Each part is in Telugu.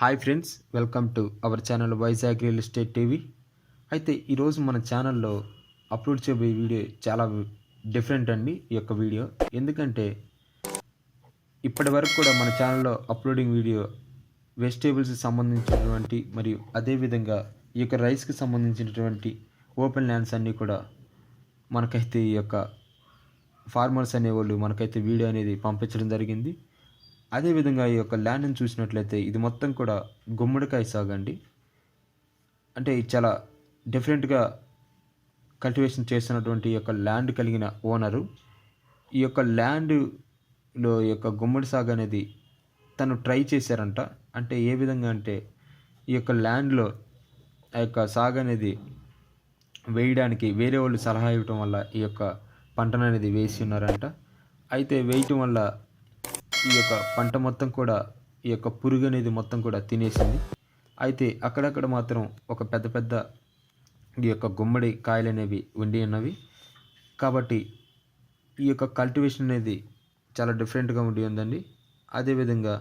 Hi friends welcome to our channel Vizag real estate TV. అయితే ఈరోజు మన ఛానల్లో అప్లోడ్ చేయబోయే వీడియో చాలా డిఫరెంట్ అండి ఈ యొక్క వీడియో. ఎందుకంటే ఇప్పటి వరకు కూడా మన ఛానల్లో అప్లోడింగ్ వీడియో వెజిటేబుల్స్కి సంబంధించినటువంటి మరియు అదేవిధంగా ఈ యొక్క రైస్కి సంబంధించినటువంటి ఓపెన్ ల్యాండ్స్ అన్నీ కూడా మనకైతే ఈ యొక్క ఫార్మర్స్ అనేవాళ్ళు మనకైతే వీడియో అనేది పంపించడం జరిగింది. అదేవిధంగా ఈ యొక్క ల్యాండ్ని చూసినట్లయితే ఇది మొత్తం కూడా గుమ్మడికాయ సాగు అండి. అంటే చాలా డిఫరెంట్గా కల్టివేషన్ చేస్తున్నటువంటి ఈ యొక్క ల్యాండ్ కలిగిన ఓనరు. ఈ యొక్క ల్యాండ్లో ఈ యొక్క గుమ్మడి సాగు అనేది తను ట్రై చేశారంట. అంటే ఏ విధంగా అంటే ఈ యొక్క ల్యాండ్లో ఆ యొక్క సాగు అనేది వేయడానికి వేరే వాళ్ళు సలహా ఇవ్వటం వల్ల ఈ యొక్క పంటను అనేది వేసి ఉన్నారంట. అయితే వేయటం వల్ల ఈ యొక్క పంట మొత్తం కూడా ఈ యొక్క పురుగు అనేది మొత్తం కూడా తినేసింది. అయితే అక్కడక్కడ మాత్రం ఒక పెద్ద పెద్ద ఈ యొక్క గుమ్మడి కాయలు అనేవి ఉండి ఉన్నవి. కాబట్టి ఈ యొక్క కల్టివేషన్ అనేది చాలా డిఫరెంట్గా ఉండి ఉందండి. అదేవిధంగా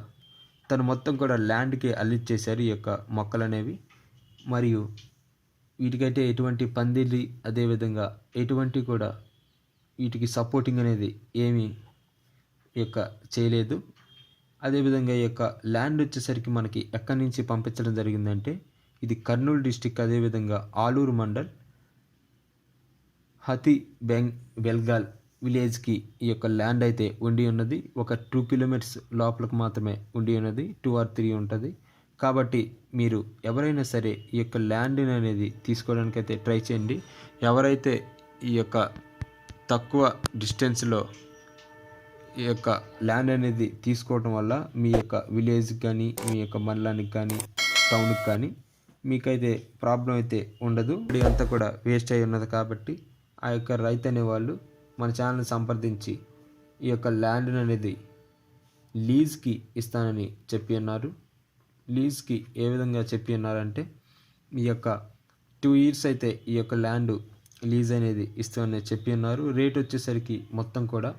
తను మొత్తం కూడా ల్యాండ్కి అల్లిచ్చేశారు ఈ యొక్క మొక్కలు అనేవి మరియు వీటికైతే ఎటువంటి పందిరి అదేవిధంగా ఎటువంటి కూడా వీటికి సపోర్టింగ్ అనేది ఏమీ యొక్క చేయలేదు. అదేవిధంగా ఈ యొక్క ల్యాండ్ వచ్చేసరికి మనకి ఎక్కడి నుంచి పంపించడం జరిగిందంటే ఇది కర్నూలు డిస్టిక్ అదేవిధంగా ఆలూరు మండల్ హతి బెంగ్ బెల్గాల్ విలేజ్కి ఈ యొక్క ల్యాండ్ అయితే ఉండి ఉన్నది. ఒక టూ కిలోమీటర్స్ లోపలకు మాత్రమే ఉండి ఉన్నది. టూ ఆర్ త్రీ ఉంటుంది. కాబట్టి మీరు ఎవరైనా సరే ఈ యొక్క ల్యాండ్ అనేది తీసుకోవడానికి అయితే ట్రై చేయండి. ఎవరైతే ఈ యొక్క తక్కువ డిస్టెన్స్లో ఈ యొక్క ల్యాండ్ అనేది తీసుకోవటం వల్ల మీ యొక్క విలేజ్కి కానీ మీ యొక్క మండలానికి కానీ టౌన్కి కానీ మీకైతే ప్రాబ్లం అయితే ఉండదు. ఇది అంతా కూడా వేస్ట్ అయి ఉన్నది కాబట్టి ఆ యొక్క రైతు అనేవాళ్ళు మన ఛానల్ని సంప్రదించి ఈ యొక్క ల్యాండ్ అనేది లీజ్కి ఇస్తానని చెప్పి అన్నారు. లీజ్కి ఏ విధంగా చెప్పి ఉన్నారంటే ఈ యొక్క టూ ఇయర్స్ అయితే ఈ యొక్క ల్యాండ్ లీజ్ అనేది ఇస్తామని చెప్పి ఉన్నారు రేట్ వచ్చేసరికి మొత్తం కూడా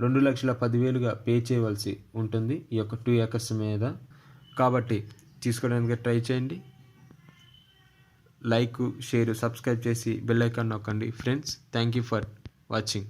రెండు లక్షల పదివేలుగా పే చేయవలసి ఉంటుంది ఈ యొక్క టూ ఏకర్స్ మీద. కాబట్టి తీసుకోవడానికి ట్రై చేయండి. లైక్ షేర్ సబ్స్క్రైబ్ చేసి బెల్ ఐకాన్ నొక్కండి. Friends thank you for watching.